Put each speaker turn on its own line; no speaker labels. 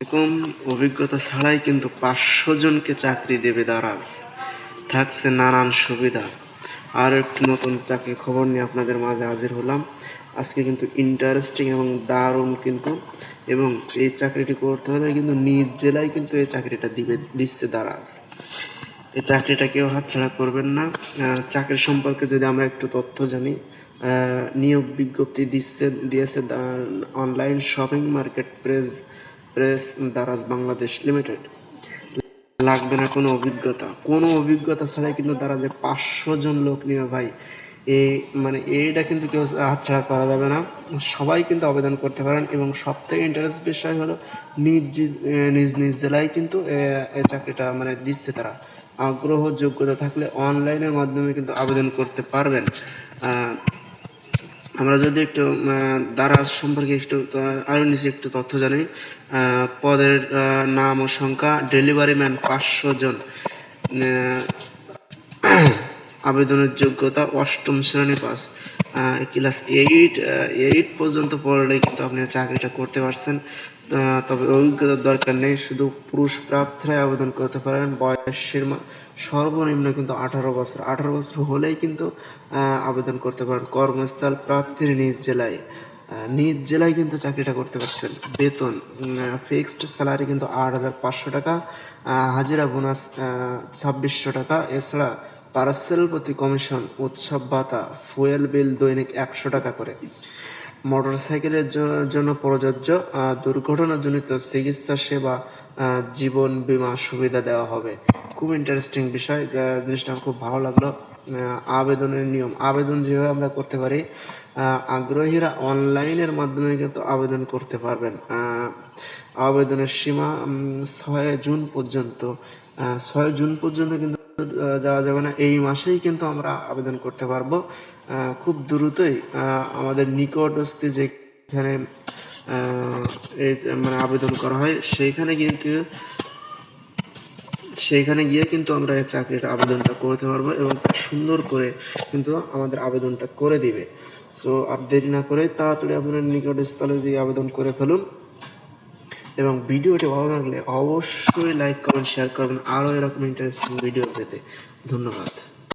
এরকম অভিজ্ঞতা ছাড়াই কিন্তু পাঁচশো জনকে চাকরি দেবে দারাজ। থাকছে নানান সুবিধা। আর একটি নতুন চাকরির খবর নিয়ে আপনাদের মাঝে হাজির হলাম। আজকে কিন্তু ইন্টারেস্টিং এবং দারুণ কিন্তু। এবং এই চাকরিটি করতে হলে কিন্তু নিজ জেলায় কিন্তু এই চাকরিটা দিবে, দিচ্ছে দারাজ। এই চাকরিটা কেউ হাতছাড়া করবেন না। চাকরি সম্পর্কে যদি আমরা একটু তথ্য জানি নিয়োগ বিজ্ঞপ্তি দিচ্ছে, দিয়েছে online shopping market press press Daraz Bangladesh limited. লাগবে না কোনো অভিজ্ঞতা। কোনো অভিজ্ঞতা ছাড়াই কিন্তু তারা যে পাঁচশো জন লোক নিবে ভাই। এই মানে এইটা কিন্তু কেউ হাতছাড়া করা যাবে না। সবাই কিন্তু আবেদন করতে পারেন এবং সব থেকে ইন্টারেস্ট বিষয় হলো নিজ নিজ নিজ জেলায় কিন্তু এ, এই চাকরিটা মানে দিচ্ছে তারা। আগ্রহ যোগ্যতা থাকলে অনলাইনের মাধ্যমে কিন্তু আবেদন করতে পারবেন। আমরা যদি একটু দ্বারা সম্পর্কে একটু আরও আরও নিচে একটু তথ্য জানি পদের নাম ও সংখ্যা ডেলিভারি ম্যান পাঁচশো জন। আবেদনের যোগ্যতা অষ্টম শ্রেণি পাস। ক্লাস এইট এইট পর্যন্ত পড়লেই কিন্তু আপনি চাকরিটা করতে পারছেন। তবে অভিজ্ঞতার দরকার নেই, শুধু পুরুষ প্রার্থীরাই আবেদন করতে পারেন। বয়সের সর্বনিম্ন কিন্তু আঠারো বছর। আঠারো বছর হলেই কিন্তু আবেদন করতে পারেন। কর্মস্থল প্রার্থীর নিজ জেলায়। নিজ জেলায় কিন্তু চাকরিটা করতে পারছেন। বেতন ফিক্সড স্যালারি কিন্তু আট হাজার পাঁচশো টাকা। হাজিরা বোনাস ছাব্বিশশো টাকা। এছাড়া পার্সেল প্রতি কমিশন উৎসব ভাতা, ফুয়েল বিল দৈনিক একশো টাকা করে। মোটরসাইকেলের জ- জন্য প্রযোজ্য দুর্ঘটনাজনিত চিকিৎসা সেবা জীবন বীমা সুবিধা দেওয়া হবে। খুব ইন্টারেস্টিং বিষয়, যা জিনিসটা আমার খুব ভালো লাগল। আবেদনের নিয়ম, আবেদন যেভাবে আমরা করতে পারি আগ্রহীরা অনলাইনের মাধ্যমে কিন্তু আবেদন করতে পারবেন। আবেদনের সীমা ছয় জুন পর্যন্ত ছয় জুন পর্যন্ত কিন্তু যাওয়া যাবে না। এই মাসেই কিন্তু আমরা আবেদন করতে পারব। খুব দ্রুতই আমাদের নিকটস্থ যেখানে মানে আবেদন করা হয়, সেইখানে কিন্তু, সেইখানে গিয়ে কিন্তু আমরা এই চাকরির আবেদনটা করতে পারব এবং সুন্দর করে কিন্তু আমাদের আবেদনটা করে দিবে। সো আর দেরি না করে তাড়াতাড়ি আপনার নিকটস্থলে যে আবেদন করে ফেলুন। এবং ভিডিওটি ভালো লাগলে অবশ্যই লাইক কমেন্ট শেয়ার করবেন আরও এরকম ইন্টারেস্টিং ভিডিও পেতে। ধন্যবাদ।